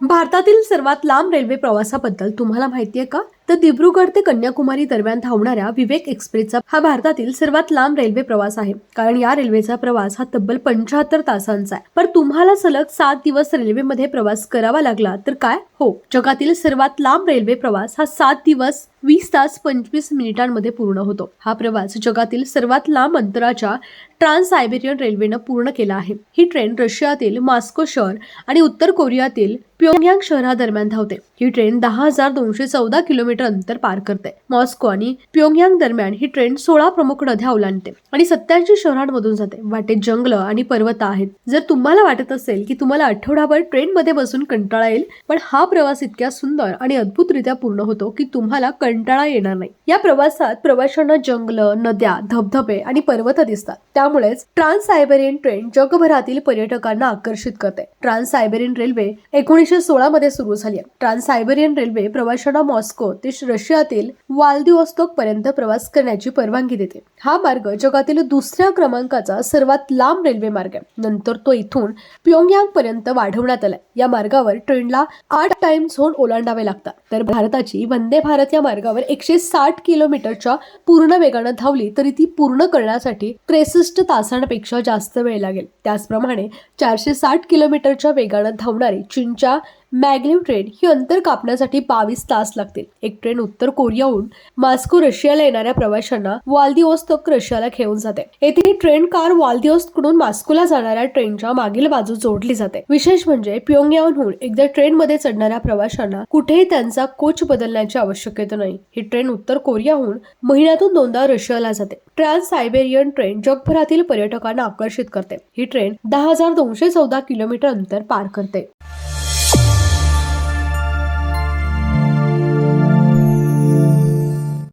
भारतातील सर्वात लांब रेल्वे प्रवासाबद्दल तुम्हाला माहिती आहे का? तर दिब्रुगड ते कन्याकुमारी दरम्यान धावणाऱ्या विवेक एक्सप्रेसचा हा भारतातील सर्वात लांब रेल्वे प्रवास आहे. कारण या रेल्वेचा प्रवास हा तब्बल पंच्याहत्तर तासांचा आहे. पण तुम्हाला सलग सात दिवस रेल्वेमध्ये प्रवास करावा लागला तर काय? हो जगातील सर्वात लांब रेल्वे प्रवास हा सात दिवस वीस तास पंचवीस मिनिटांमध्ये पूर्ण होतो. हा प्रवास जगातील सर्वात लांब अंतराच्या ट्रान्स सायबेरियन रेल्वेनं पूर्ण केला आहे. ही ट्रेन रशियातील मॉस्को शहर आणि उत्तर कोरियातील प्योंगयांग शहरादरम्यान धावते. ही ट्रेन दहा हजार दोनशे चौदा किलोमीटर अंतर पार करते मॉस्को आणि प्योंगयांग दरम्यान ही ट्रेन सोळा प्रमुख नद्या ओलांडते आणि सत्याऐंशी शहरांमधून जाते. वाटेत जंगल आणि पर्वत आहेत. जर तुम्हाला वाटत असेल की तुम्हाला आठवडाभर ट्रेनमध्ये बसून कंटाळा येईल पण हा प्रवास इतक्या सुंदर आणि अद्भुतरित्या पूर्ण होतो की तुम्हाला कंटाळा येणार नाही. या प्रवासात प्रवाशांना जंगल नद्या धबधबे आणि पर्वत दिसतात. त्यामुळेच ट्रान्स सायबेरियन ट्रेन जगभरातील पर्यटकांना आकर्षित करते. ट्रान्स सायबेरियन रेल्वे एकोणीसशे सोळा मध्ये सुरू झाली आहे. ट्रान्स सायबेरियन रेल्वे प्रवाशांना मॉस्को ते रशियातील वाल्दिवोस्तोक पर्यंत प्रवास करण्याची परवानगी देते. हा मार्ग जगातील दुसऱ्या क्रमांकाचा सर्वात लांब रेल्वे मार्ग आहे. नंतर तो इथून प्योंगयांग पर्यंत वाढवण्यात आलाय. या मार्गावर ट्रेनला आठ टाइम झोन ओलांडावे लागतात. तर भारताची वंदे भारत या मार्गावर एकशे साठ किलोमीटरच्या पूर्ण वेगानं धावली तरी ती पूर्ण करण्यासाठी त्रेसष्ट तासांपेक्षा जास्त वेळ लागेल. त्याचप्रमाणे चारशे साठ किलोमीटरच्या वेगानं धावणारी चीनच्या मॅग्लिव ट्रेन ही अंतर कापण्यासाठी बावीस तास लागतील. एक ट्रेन उत्तर कोरियाहून मॉस्को रशियाला येणाऱ्या प्रवाशांना वाल्दिओस्तोक रशियाला घेऊन जाते. येथे ही ट्रेन कार वाल्दिओस्तकडून मॉस्कोला जाणाऱ्या ट्रेनच्या मागील बाजू जोडली जाते. विशेष म्हणजे प्योंगयांगहून एकदा ट्रेनमध्ये चढणाऱ्या प्रवाशांना कुठेही त्यांचा कोच बदलण्याची आवश्यकता नाही. ही ट्रेन उत्तर कोरियाहून महिन्यातून दोनदा रशियाला जाते. ट्रान्स सायबेरियन ट्रेन जगभरातील पर्यटकांना आकर्षित करते. ही ट्रेन दहा हजार दोनशे चौदा किलोमीटर अंतर पार करते.